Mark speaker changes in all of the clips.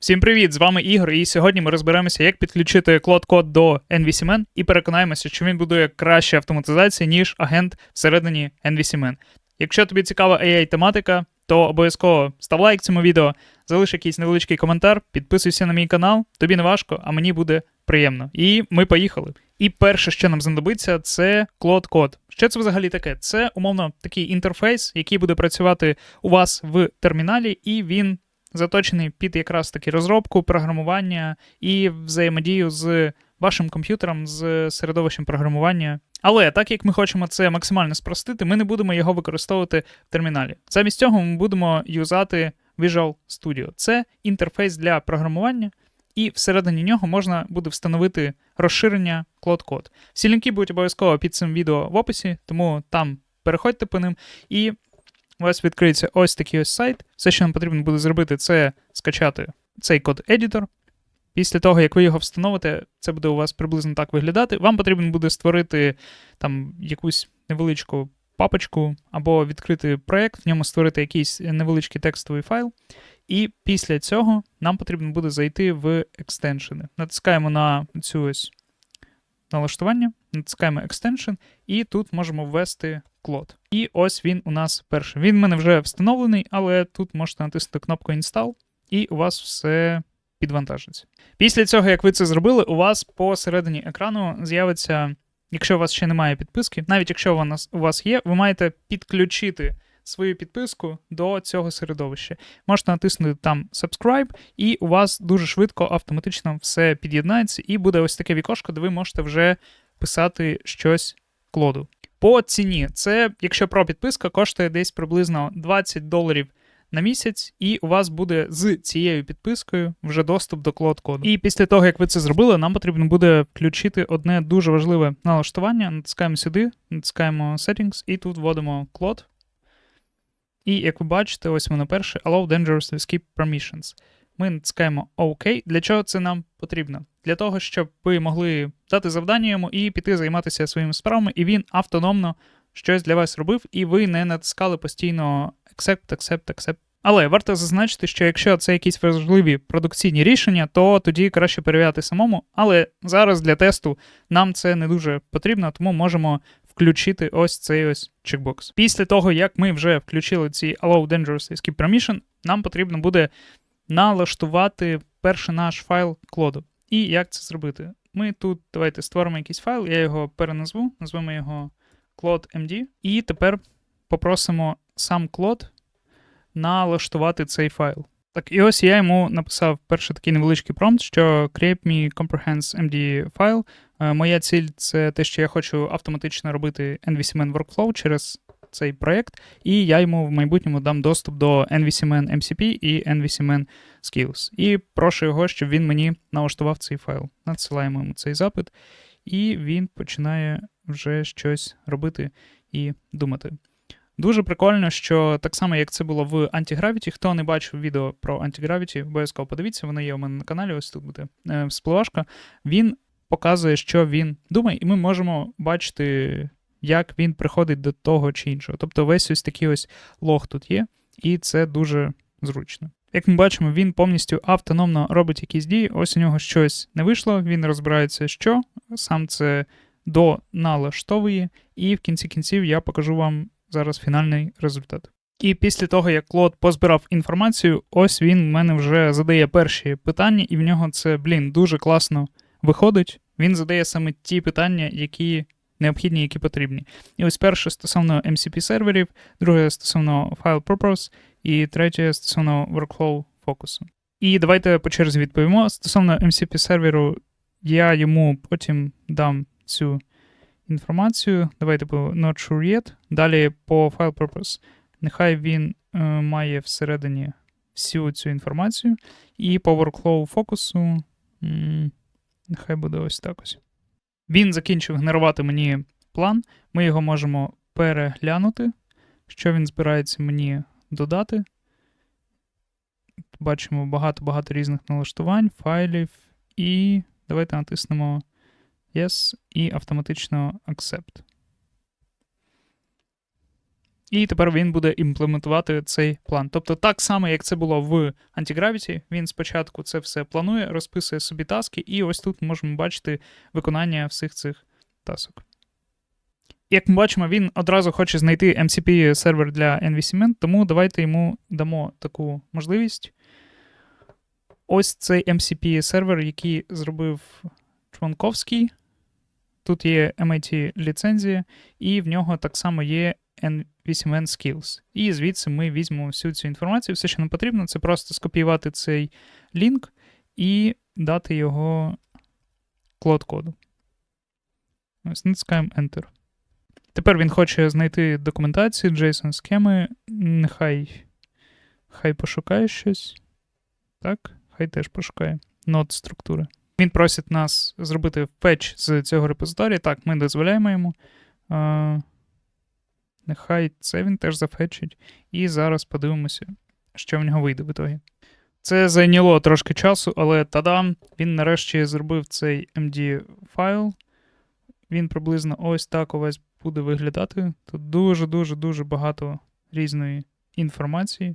Speaker 1: Всім привіт! З вами Ігор, і сьогодні ми розберемося, як підключити клод-код до NVCMN і переконаємося, що він будує краще автоматизації, ніж агент всередині NVCMN. Якщо тобі цікава AI-тематика, то обов'язково став лайк цьому відео, залиш якийсь невеличкий коментар, підписуйся на мій канал, тобі не важко, а мені буде приємно. І ми поїхали. І перше, що нам знадобиться, це клод-код. Що це взагалі таке? Це умовно такий інтерфейс, який буде працювати у вас в терміналі, і він заточений під якраз таки розробку, програмування і взаємодію з вашим комп'ютером, з середовищем програмування. Але так як ми хочемо це максимально спростити, ми не будемо його використовувати в терміналі. Замість цього ми будемо юзати Visual Studio. Це інтерфейс для програмування, і всередині нього можна буде встановити розширення Cloud Всі лінки будуть обов'язково під цим відео в описі, тому там переходьте по ним. І у вас відкриється ось такий ось сайт. Все, що нам потрібно буде зробити, це скачати цей код-едітор. Після того, як ви його встановите, це буде у вас приблизно так виглядати. Вам потрібно буде створити там якусь невеличку папочку або відкрити проєкт, в ньому створити якийсь невеличкий текстовий файл. І після цього нам потрібно буде зайти в екстеншени. Натискаємо на цю ось налаштування, натискаємо Extension, і тут можемо ввести клод. І ось він у нас перший. Він в мене вже встановлений, але тут можете натиснути кнопку Install, і у вас все підвантажиться. Після цього, як ви це зробили, у вас посередині екрану з'явиться, якщо у вас ще немає підписки, навіть якщо вона у вас є, ви маєте підключити свою підписку до цього середовища. Можете натиснути там Subscribe, і у вас дуже швидко автоматично все під'єднається, і буде ось таке вікошко, де ви можете вже писати щось клоду. По ціні, це, якщо про підписка, коштує десь приблизно 20 доларів на місяць, і у вас буде з цією підпискою вже доступ до клод-коду. І після того, як ви це зробили, нам потрібно буде включити одне дуже важливе налаштування. Натискаємо сюди, натискаємо Settings, і тут вводимо клод. І як ви бачите, ось воно перше Allow Dangerous Skip Permissions. Ми натискаємо ОК. Для чого це нам потрібно? Для того, щоб ви могли дати завдання йому і піти займатися своїми справами, і він автономно щось для вас робив, і ви не натискали постійно accept, accept, accept. Але варто зазначити, що якщо це якісь важливі продукційні рішення, то тоді краще перевіряти самому. Але зараз для тесту нам це не дуже потрібно, тому можемо включити ось цей ось чекбокс. Після того, як ми вже включили ці Allow Dangerous Escape Permission, нам потрібно буде налаштувати перший наш файл клоду. І як це зробити? Ми тут давайте створимо якийсь файл, я його переназву, назвемо його CloudMD. І тепер попросимо сам клод налаштувати цей файл. Так, і ось я йому написав перший такий невеличкий промпт, що create me comprehensive MD файл. Е, моя ціль це те, що я хочу автоматично робити NVCMN Workflow через цей проєкт, і я йому в майбутньому дам доступ до NVCMN MCP і NVCMN Skills. І прошу його, щоб він мені налаштував цей файл. Надсилаємо йому цей запит, і він починає вже щось робити і думати. Дуже прикольно, що так само, як це було в Anti-Gravity, Хто не бачив відео про Anti-Gravity, обов'язково подивіться, воно є у мене на каналі, ось тут буде е, спливашка. Він показує, що він думає, і ми можемо бачити, як він приходить до того чи іншого. Тобто весь ось такий ось лог тут є, і це дуже зручно. Як ми бачимо, він повністю автономно робить якісь дії. Ось у нього щось не вийшло, він розбирається, що сам це до налаштовує, і в кінці кінців я покажу вам зараз фінальний результат. І після того, як Клод позбирав інформацію, ось він в мене вже задає перші питання, і в нього це, блін, дуже класно виходить. Він задає саме ті питання, які необхідні, які потрібні. І ось перше стосовно MCP серверів, друге стосовно File Purpose, і третє стосовно Workflow фокусу. І давайте по черзі відповімо. Стосовно MCP серверу, я йому потім дам цю інформацію. Давайте по not sure yet. Далі по file purpose. Нехай він е, має всередині всю цю інформацію. І по workflow фокусу. Нехай буде ось так ось. Він закінчив генерувати мені план. Ми його можемо переглянути. Що він збирається мені додати. Бачимо багато-багато різних налаштувань, файлів. І давайте натиснемо Yes і автоматично Accept. І тепер він буде імплементувати цей план. Тобто, так само, як це було в Antigravity, він спочатку це все планує, розписує собі таски, і ось тут можемо бачити виконання всіх цих тасок. Як ми бачимо, він одразу хоче знайти MCP сервер для NVCMN, тому давайте йому дамо таку можливість. Ось цей MCP сервер, який зробив Чванковський. Тут є MIT ліцензія, і в нього так само є N8N Skills. І звідси ми візьмемо всю цю інформацію. Все, що нам потрібно, це просто скопіювати цей лінк і дати його клод коду. Ось натискаємо Enter. Тепер він хоче знайти документацію, JSON схеми. Нехай хай пошукає щось. Так, хай теж пошукає. Нод структури. Він просить нас зробити фетч з цього репозиторія. Так, ми дозволяємо йому. Нехай це він теж зафетчить. І зараз подивимося, що в нього вийде в ітогі. Це зайняло трошки часу, але тадам, він нарешті зробив цей MD файл. Він приблизно ось так увесь буде виглядати. Тут дуже-дуже-дуже багато різної інформації,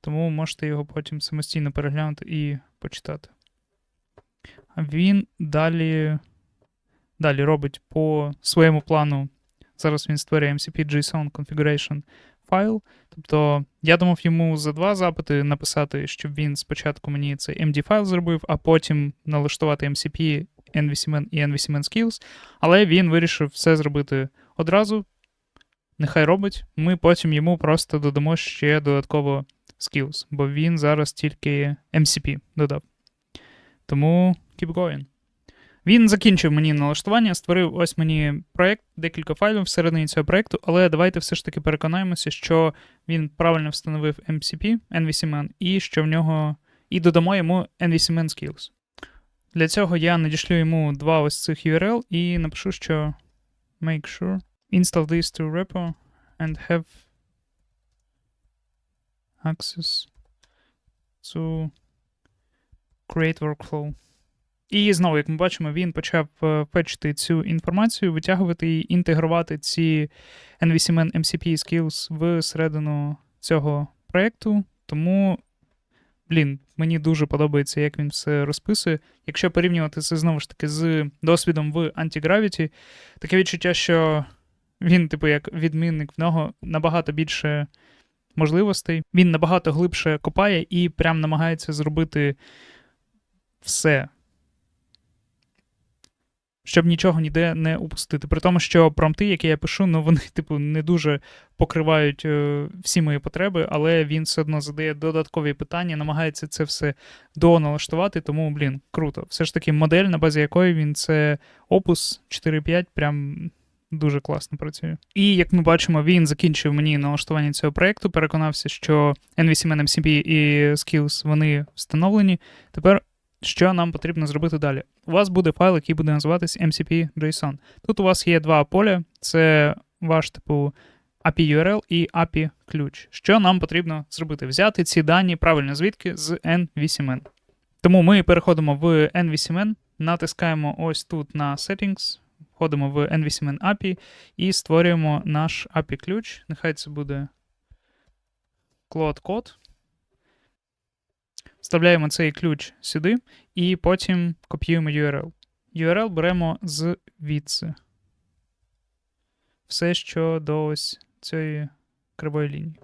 Speaker 1: тому можете його потім самостійно переглянути і почитати. Він далі, далі робить по своєму плану. Зараз він створює MCP JSON Configuration файл. Тобто я думав йому за два запити написати, щоб він спочатку мені цей MD файл зробив, а потім налаштувати MCP, NVCMN і NVCMN Skills. Але він вирішив все зробити одразу. Нехай робить. Ми потім йому просто додамо ще додатково skills, бо він зараз тільки MCP додав. Тому keep going. Він закінчив мені налаштування, створив ось мені проєкт, декілька файлів всередині цього проєкту, але давайте все ж таки переконаємося, що він правильно встановив MCP, NVCMN, і що в нього. І додамо йому NVCMN Skills. Для цього я надішлю йому два ось цих URL і напишу, що make sure install this to repo and have access to create workflow. І знову, як ми бачимо, він почав фетчити цю інформацію, витягувати і інтегрувати ці NVCMN MCP skills всередину цього проєкту. Тому, блін, мені дуже подобається, як він все розписує. Якщо порівнювати це знову ж таки з досвідом в Antigravity, таке відчуття, що він, типу, як відмінник в нього набагато більше можливостей. Він набагато глибше копає і прям намагається зробити все щоб нічого ніде не упустити. При тому, що промти, які я пишу, ну вони, типу, не дуже покривають е, всі мої потреби, але він все одно задає додаткові питання, намагається це все доналаштувати, тому, блін, круто. Все ж таки, модель, на базі якої він це Opus 4.5, прям. Дуже класно працює. І як ми бачимо, він закінчив мені налаштування цього проєкту, переконався, що NVCMN, MCP і Skills вони встановлені. Тепер що нам потрібно зробити далі? У вас буде файл, який буде називатись MCP.json. Тут у вас є два поля: це ваш типу API URL і API ключ. Що нам потрібно зробити? Взяти ці дані правильно звідки з NVCMN. Тому ми переходимо в NVCMN, натискаємо ось тут на Settings, входимо в NVCMN API і створюємо наш API ключ. Нехай це буде Cloud Code. Вставляємо цей ключ сюди, і потім копіюємо URL. URL беремо звідси. Все, що до ось цієї кривої лінії.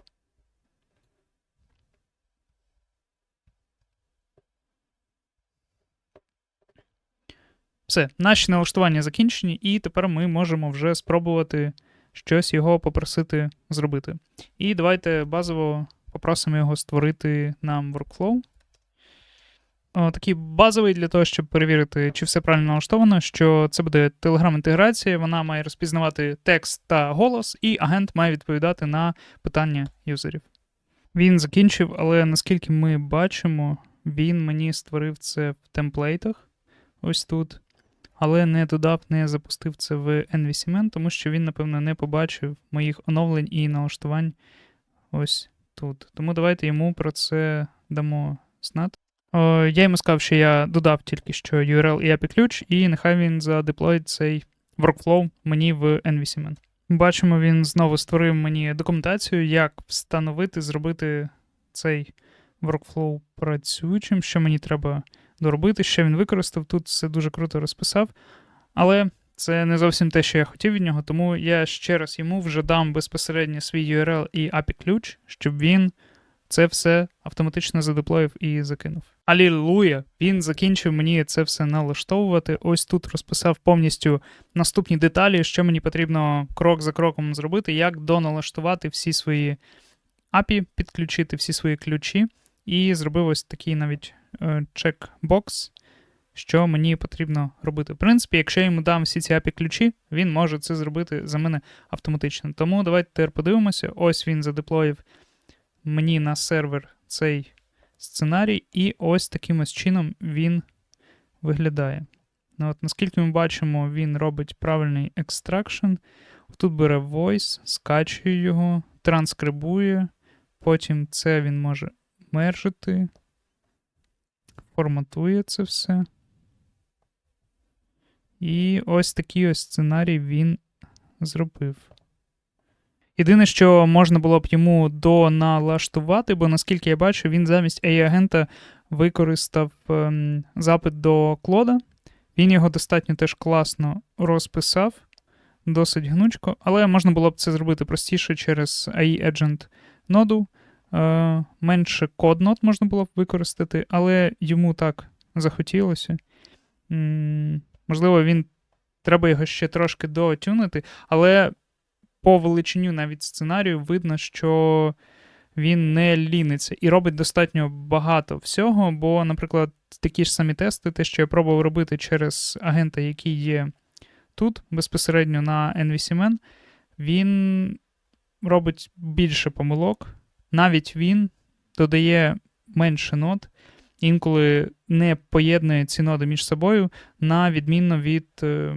Speaker 1: Все, наші налаштування закінчені, і тепер ми можемо вже спробувати щось його попросити зробити. І давайте базово попросимо його створити нам workflow такий базовий для того, щоб перевірити, чи все правильно налаштовано, що це буде Telegram-інтеграція, вона має розпізнавати текст та голос, і агент має відповідати на питання юзерів. Він закінчив, але наскільки ми бачимо, він мені створив це в темплейтах ось тут. Але не додав, не запустив це в NVCMN, тому що він, напевно, не побачив моїх оновлень і налаштувань ось тут. Тому давайте йому про це дамо знати. Я йому сказав, що я додав тільки що URL і API ключ, і нехай він задеплоїть цей workflow мені в NVCMN. Бачимо, він знову створив мені документацію, як встановити, зробити цей workflow працюючим, що мені треба доробити, що він використав. Тут все дуже круто розписав. Але це не зовсім те, що я хотів від нього, тому я ще раз йому вже дам безпосередньо свій URL і API-ключ, щоб він це все автоматично задеплоїв і закинув. Алілуя! Він закінчив мені це все налаштовувати. Ось тут розписав повністю наступні деталі, що мені потрібно крок за кроком зробити, як доналаштувати всі свої API, підключити всі свої ключі, і зробив ось такий навіть е, чекбокс, що мені потрібно робити. В принципі, якщо я йому дам всі ці API ключі, він може це зробити за мене автоматично. Тому давайте тепер подивимося. Ось він задеплоїв мені на сервер цей сценарій, і ось таким ось чином він виглядає. Ну, от, наскільки ми бачимо, він робить правильний екстракшн. Тут бере voice, скачує його, транскрибує, потім це він може мержити, форматує це все. І ось такий ось сценарій він зробив. Єдине, що можна було б йому доналаштувати, бо наскільки я бачу, він замість AI-агента використав ем, запит до клода. Він його достатньо теж класно розписав, досить гнучко, але можна було б це зробити простіше через AI Agent ноду. Е, менше код нод можна було б використати, але йому так захотілося. М, можливо, він треба його ще трошки дотюнити, але по величиню навіть сценарію видно, що він не ліниться і робить достатньо багато всього. Бо, наприклад, такі ж самі тести, те, що я пробував робити через агента, який є тут, безпосередньо на NVCMN, він робить більше помилок. Навіть він додає менше нод, інколи не поєднує ці ноди між собою, на відмінно від е,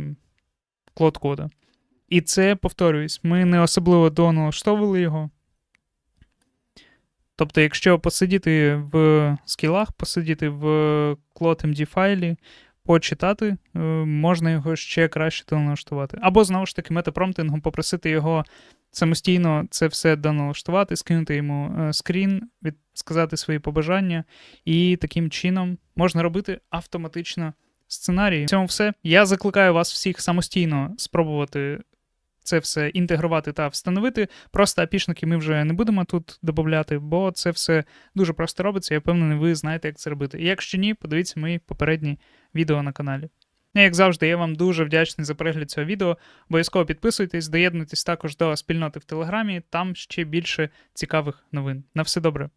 Speaker 1: клод-кода. І це, повторююсь, ми не особливо доналаштовували його. Тобто, якщо посидіти в скілах, посидіти в CloudMD файлі, почитати, е, можна його ще краще доналаштувати. Або, знову ж таки, метапромптингом попросити його самостійно це все доналаштувати, скинути йому е, скрін, сказати свої побажання, і таким чином можна робити автоматично сценарії. В цьому все. Я закликаю вас всіх самостійно спробувати це все інтегрувати та встановити. Просто апішники ми вже не будемо тут додати, бо це все дуже просто робиться. Я впевнений, ви знаєте, як це робити. І якщо ні, подивіться мої попередні відео на каналі. Як завжди, я вам дуже вдячний за перегляд цього відео. Обов'язково підписуйтесь, доєднуйтесь також до спільноти в Телеграмі, там ще більше цікавих новин. На все добре.